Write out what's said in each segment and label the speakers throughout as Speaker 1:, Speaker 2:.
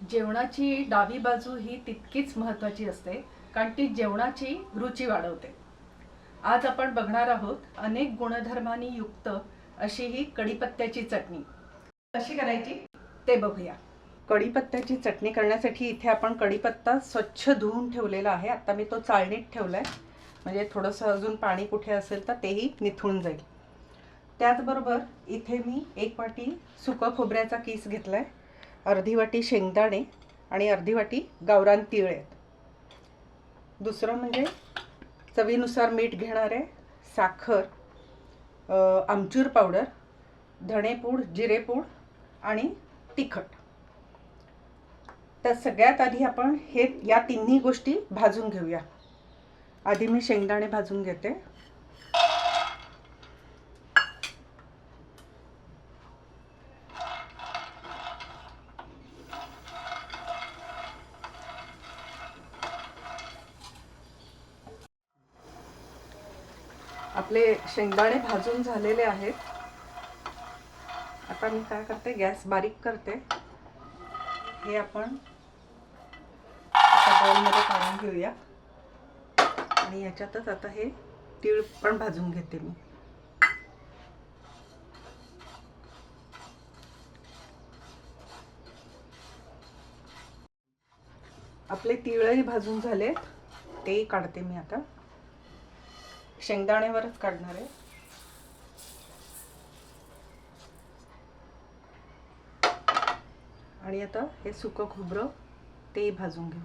Speaker 1: जेवणाची डावी बाजू ही तितकीच महत्त्वाची असते कारण ती जेवणाची रुची वाढवते. आज आपण बघणार आहोत अनेक गुणधर्मांनी युक्त अशी ही कढीपत्त्याची चटणी. कशी करायची? ते बघूया. कढीपत्त्याची चटणी करण्यासाठी इथे आपण कढीपत्ता स्वच्छ धुवून ठेवलेला आहे. आता मी तो चाळणीत ठेवला आहे म्हणजे थोडंसं अजून पाणी कुठे असेल तर तेही निथळून जाईल. त्याचबरोबर इथे मी एक वाटी सुकं खोबऱ्याचा किस घेतला आहे अर्धी वाटी शेंगदाणे आणि अर्धी वाटी गावरान तीळ आहेत. दुसरं म्हणजे चवीनुसार मीठ घेणार आहे साखर आमचूर पावडर धणेपूड जिरेपूड आणि तिखट. तर सगळ्यात आधी आपण हे या तिन्ही गोष्टी भाजून घेऊया. आधी मी शेंगदाणे भाजून घेते. आपले शेंगदाणे भाजून झालेले आहेत. आता मी काय करते गॅस बारीक करते. हे आपण बॉलमध्ये काढून घेऊया. आणि याच्यातच आता हे तीळ पण भाजून घेते मी. आपले तिळही भाजून झालेत. तेही काढते मी आता. शेंगदाण्यावरच काढणार आहे. आणि आता हे सुकं खोबरं तेही भाजून घेऊ.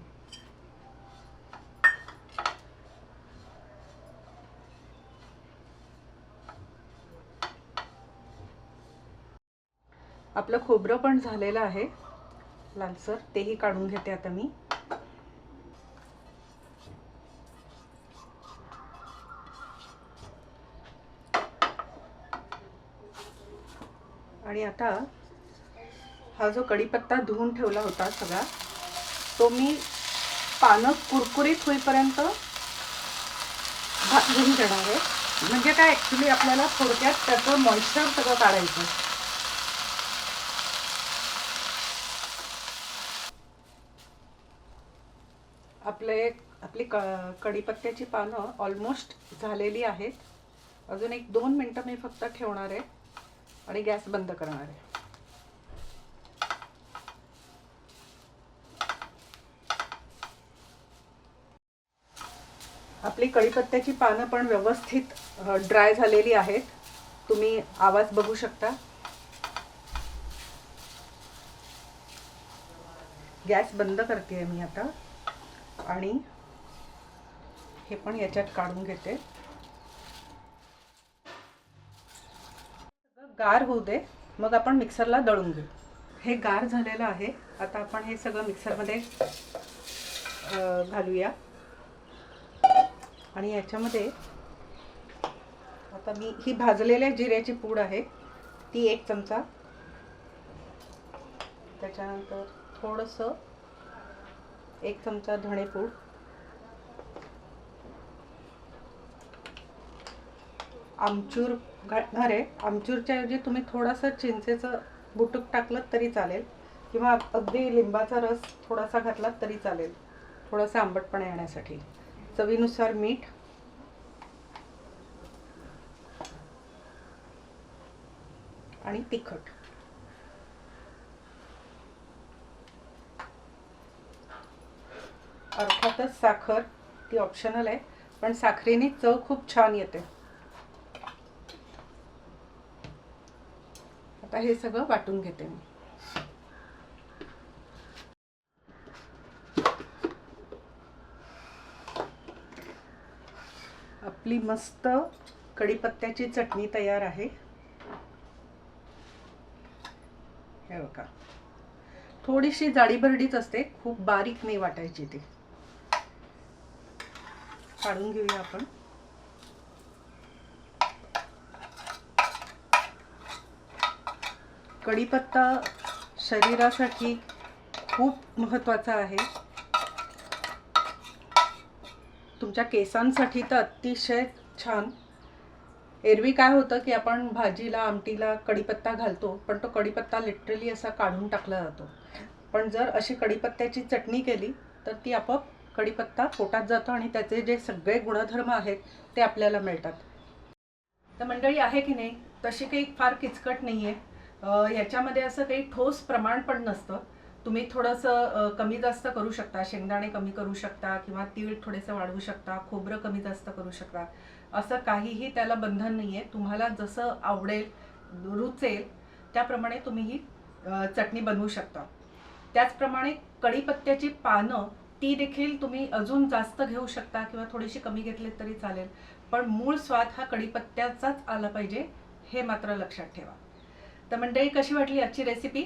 Speaker 1: आपलं खोबरं पण झालेलं आहे. लालसर तेही काढून घेते आता मी. आणि आता हा जो कढीपत्ता धुवून ठेवला होता सगळा तो मी पानं कुरकुरीत होईपर्यंत भाजून देणार आहे. म्हणजे काय ॲक्च्युली आपल्याला थोडक्यात त्याचं मॉइश्चर सगळं काढायचं. आपले आपली क कढीपत्त्याची पानं ऑलमोस्ट झालेली आहेत. अजून एक दोन मिनटं मी फक्त ठेवणार आहे. आणि गॅस बंद करणार आहे. आपली कढीपत्त्याची पानं पण व्यवस्थित ड्राय झालेली आहेत. तुम्ही आवाज बघू शकता. गॅस बंद करते मी आता. आणि हे पण याच्यात काढून घेते. गार होऊ दे मग आपण मिक्सरला दळून घेऊ. हे गार झालेलं आहे. आता आपण हे सगळं मिक्सरमध्ये घालूया. आणि याच्यामध्ये आता मी ही भाजलेल्या जिऱ्याची पूड आहे ती एक चमचा. त्याच्यानंतर थोडंसं एक चमचा धणेपूड. आमचूर घालणार आहे. आमचूरच्या ऐवजी तुम्ही थोडासा चिंचेचं बुटूक टाकलं तरी चालेल. किंवा अगदी लिंबाचा रस थोडासा घातलात तरी चालेल. थोडासा आंबटपणा येण्यासाठी. चवीनुसार मीठ. आणि तिखट. अर्थातच साखर ती ऑप्शनल आहे. पण साखरेने चव खूप छान येते. आता हे सगळं वाटून घेते मी. आपली मस्त कढीपत्त्याची चटणी तयार आहे. हे बघा. थोडीशी जाडीबरडीच असते खूप बारीक नाही वाटायची ती. काढून घेऊया आपण. कढीपत्ता शरीरासाठी खूप महत्त्वाचा आहे. तुमच्या केसांसाठी तर अतिशय छान. एरवी काय होतं की आपण भाजीला आमटीला कढीपत्ता घालतो पण तो कढीपत्ता लिटरली असा काढून टाकला जातो. पण जर अशी कढीपत्त्याची चटणी केली तर ती आपोआप कढीपत्ता पोटात जातो आणि त्याचे जे सगळे गुणधर्म आहेत ते आपल्याला मिळतात. तर मंडळी आहे की नाही? तशी काही फार किचकट नाही आहे याच्यामध्ये असं काही ठोस प्रमाण पण नसतं. तुम्ही थोडंसं कमी जास्त करू शकता शेंगदाणे कमी करू शकता किंवा तीळ थोडेसे वाढवू शकता खोबरं कमी जास्त करू शकता. असं काहीही त्याला बंधन नाही आहे तुम्हाला जसं आवडेल रुचेल त्याप्रमाणे तुम्ही ही चटणी बनवू शकता. त्याचप्रमाणे कढीपत्त्याची पानं ती देखील तुम्ही अजून जास्त घेऊ शकता किंवा थोडीशी कमी घेतली तरी चालेल. पण मूळ स्वाद हा कढीपत्त्याचाच आला पाहिजे हे मात्र लक्षात ठेवा. तर मंडळी कशी वाटली आजची रेसिपी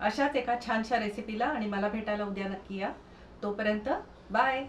Speaker 1: अशाच एका छानशा रेसिपीला आणि मला भेटायला उद्या नक्की या. तोपर्यंत बाय